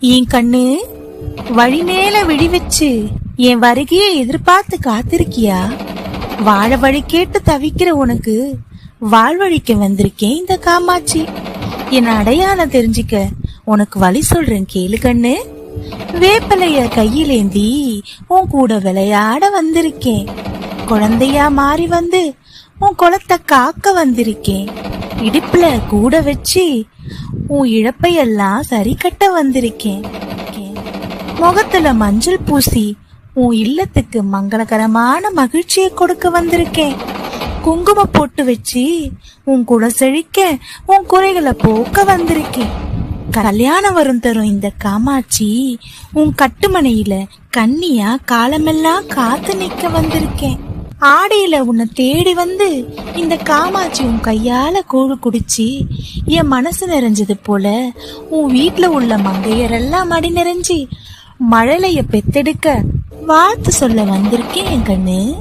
என் கண்ணு வழி மேல விழி வச்சு என் வருகையை எதிர்பார்த்து காத்திருக்கியா? வாழ வழி கேட்டு தவிக்கிற உனக்கு வாழ்வழிக்க வந்திருக்கேன் இந்த காமாட்சி. என் அடையாளம் தெரிஞ்சுக்க உனக்கு வழி சொல்றேன் கேளு கண்ணு. வேப்பலைய கையிலேந்தி உன் கூட விளையாட வந்திருக்கேன். குழந்தையா மாறி வந்து உன் குளத்தை காக்க வந்திருக்கேன். இடுப்புல கூட வச்சு உன் இழப்பையெல்லாம் சரி கட்ட வந்திருக்கேன். முகத்துல மஞ்சள் பூசி உன் இல்லத்துக்கு மங்களகரமான மகிழ்ச்சியை கொடுக்க வந்திருக்கேன். குங்கும போட்டு வச்சு உன் குல செழிக்க உன் குறைகளை போக்க வந்திருக்கேன். கல்யாணம் வரும் தரும் இந்த காமாட்சி உன் கட்டுமனையில கண்ணியா காலமெல்லாம் காத்து நிக்க வந்திருக்கேன். ஆடையில உன்னை தேடி வந்து இந்த காமாட்சி உன் கையால கூழு குடிச்சு என் மனசு நிறைஞ்சது போல உன் வீட்டுல உள்ள மங்கையரெல்லாம் மடி நிறைஞ்சி மழலைய பெத்தெடுக்க வாழ்த்து சொல்ல வந்திருக்கேன் என் கண்ணு.